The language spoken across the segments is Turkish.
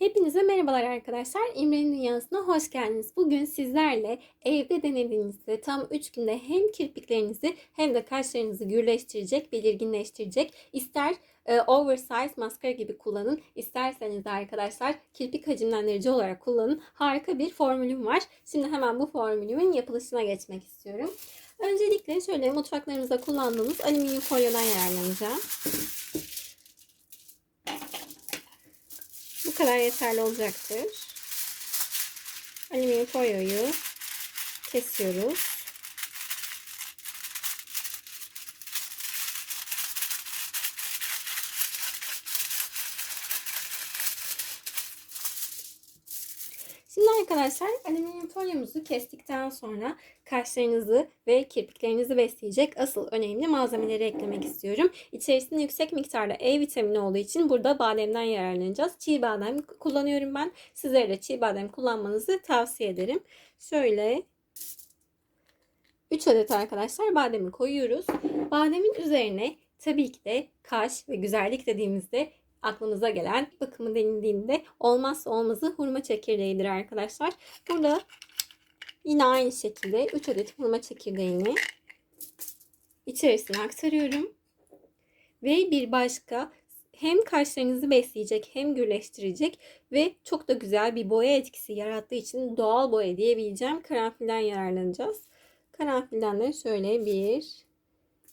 Hepinize merhabalar arkadaşlar. İmre'nin Dünyası'na hoş geldiniz. Bugün sizlerle evde denediğinizde tam 3 günde hem kirpiklerinizi hem de kaşlarınızı gürleştirecek, belirginleştirecek. İster e, oversize maskara gibi kullanın. isterseniz de arkadaşlar kirpik hacimlendirici olarak kullanın. Harika bir formülüm var. Şimdi hemen bu formülümün yapılışına geçmek istiyorum. Öncelikle şöyle mutfaklarınızda kullandığınız alüminyum folyodan yararlanacağım. Kadar yeterli olacaktır. Alüminyum folyoyu kesiyoruz. Şimdi arkadaşlar alüminyum folyomuzu kestikten sonra kaşlarınızı ve kirpiklerinizi besleyecek asıl önemli malzemeleri eklemek istiyorum. İçerisinde yüksek miktarda E vitamini olduğu için burada bademden yararlanacağız. Çiğ badem kullanıyorum ben. Sizlere de çiğ badem kullanmanızı tavsiye ederim. Şöyle 3 adet arkadaşlar bademi koyuyoruz. Bademin üzerine tabii ki de kaş ve güzellik dediğimizde aklımıza gelen bakımı denildiğinde olmazsa olmazı hurma çekirdeğidir arkadaşlar. Burada yine aynı şekilde 3 adet hurma çekirdeğini içerisine aktarıyorum. Ve bir başka hem kaşlarınızı besleyecek hem gürleştirecek ve çok da güzel bir boya etkisi yarattığı için doğal boya diyebileceğim karanfilden yararlanacağız. Karanfilden de şöyle 1,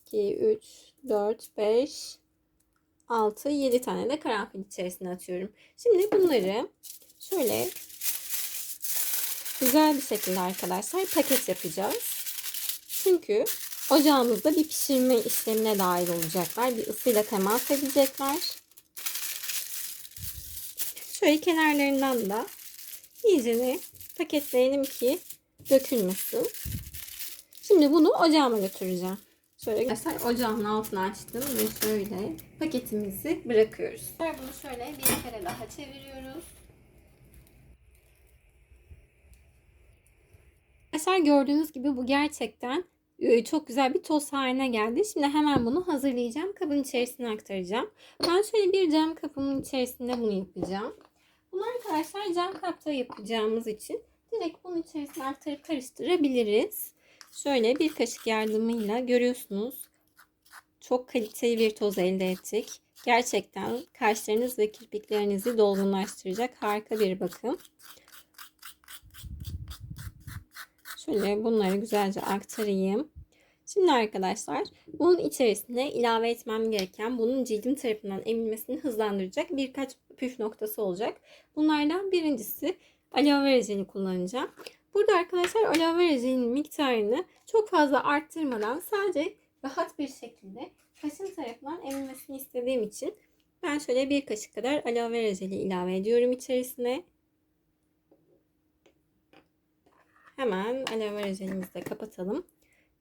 2, 3, 4, 5, 6, 7 tane de karanfil içerisine atıyorum. Şimdi bunları şöyle güzel bir şekilde arkadaşlar paket yapacağız. Çünkü ocağımızda bir pişirme işlemine dahil olacaklar. Bir ısıyla temas edecekler. Şöyle kenarlarından da iyicene paketleyelim ki dökülmesin. Şimdi bunu ocağıma götüreceğim. Şöyle arkadaşlar ocağın altını açtım ve şöyle paketimizi bırakıyoruz. Bunu şöyle bir kere daha çeviriyoruz. Arkadaşlar gördüğünüz gibi bu gerçekten e, çok güzel bir toz haline geldi. Şimdi hemen bunu hazırlayacağım. Kabın içerisine aktaracağım. Ben şöyle bir cam kapımın içerisinde bunu yapacağım. Bunu arkadaşlar cam kapta yapacağımız için direkt bunun içerisine aktarıp karıştırabiliriz. Şöyle bir kaşık yardımıyla görüyorsunuz. Çok kaliteli bir toz elde ettik. Gerçekten kaşlarınız ve kirpiklerinizi dolgunlaştıracak harika bir bakım. Şöyle bunları güzelce aktarayım. Şimdi arkadaşlar bunun içerisine ilave etmem gereken bunun cildim tarafından emilmesini hızlandıracak birkaç püf noktası olacak. Bunlardan birincisi aloe vera jeli kullanacağım. Burada arkadaşlar aloe vera jelinin miktarını çok fazla arttırmadan sadece rahat bir şekilde kaşın tarafından emilmesini istediğim için ben şöyle bir kaşık kadar aloe vera jeli ilave ediyorum içerisine. Hemen aloe vera jelimizi de kapatalım.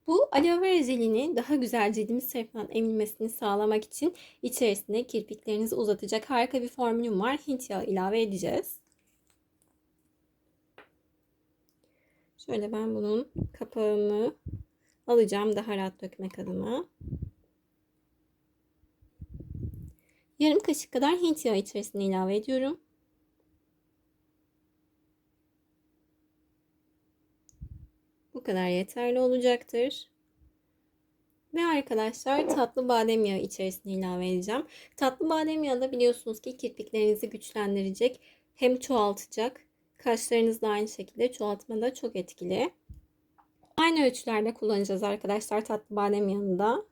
Bu aloe vera jelini daha güzel cildimiz tarafından emilmesini sağlamak için içerisine kirpiklerinizi uzatacak harika bir formülüm var. Hint yağı ilave edeceğiz. Şöyle ben bunun kapağını alacağım daha rahat dökmek adına. Yarım kaşık kadar Hint yağı içerisine ilave ediyorum. Bu kadar yeterli olacaktır. Ve arkadaşlar tatlı badem yağı içerisine ilave edeceğim. Tatlı badem yağı da biliyorsunuz ki kirpiklerinizi güçlendirecek hem çoğaltacak Kaşlarınız da aynı şekilde çoğaltmada çok etkili. Aynı ölçülerde kullanacağız arkadaşlar tatlı badem yanında.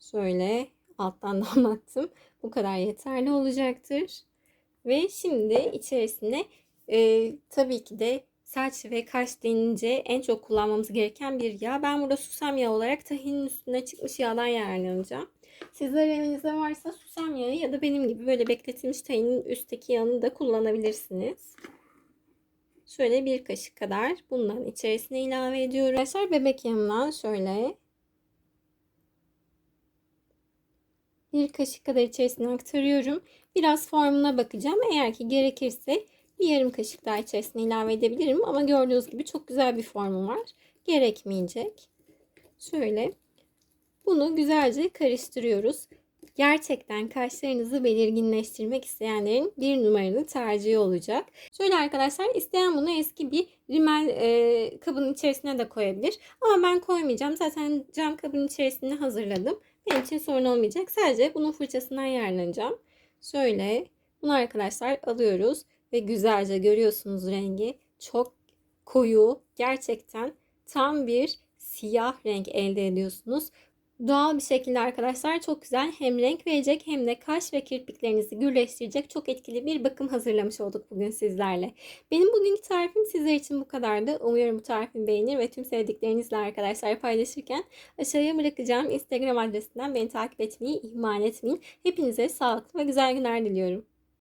Şöyle alttan damlattım. Bu kadar yeterli olacaktır. Ve şimdi içerisine e, tabii ki de saç ve kaş denince en çok kullanmamız gereken bir yağ. Ben burada susam yağı olarak tahinin üstüne çıkmış yağdan yararlanacağım. Sizler evinizde varsa susam yağı ya da benim gibi böyle bekletilmiş tahinin üstteki yağını da kullanabilirsiniz. Şöyle bir kaşık kadar bundan içerisine ilave ediyorum. Arkadaşlar bebek yağımdan şöyle bir kaşık kadar içerisine aktarıyorum. Biraz formuna bakacağım. Eğer ki gerekirse bir yarım kaşık daha içerisine ilave edebilirim. Ama gördüğünüz gibi çok güzel bir formu var. Gerekmeyecek. Şöyle bunu güzelce karıştırıyoruz. gerçekten kaşlarınızı belirginleştirmek isteyenlerin bir numaralı tercihi olacak. Şöyle arkadaşlar isteyen bunu eski bir rimel e, kabının içerisine de koyabilir. Ama ben koymayacağım. Zaten cam kabın içerisinde hazırladım. Benim için sorun olmayacak. Sadece bunun fırçasından yararlanacağım. Şöyle bunu arkadaşlar alıyoruz ve güzelce görüyorsunuz rengi. Çok koyu gerçekten tam bir siyah renk elde ediyorsunuz. Doğal bir şekilde arkadaşlar çok güzel hem renk verecek hem de kaş ve kirpiklerinizi gürleştirecek çok etkili bir bakım hazırlamış olduk bugün sizlerle. Benim bugünkü tarifim sizler için bu kadardı. Umuyorum bu tarifimi beğenir ve tüm sevdiklerinizle arkadaşlar paylaşırken aşağıya bırakacağım Instagram adresinden beni takip etmeyi ihmal etmeyin. Hepinize sağlıklı ve güzel günler diliyorum.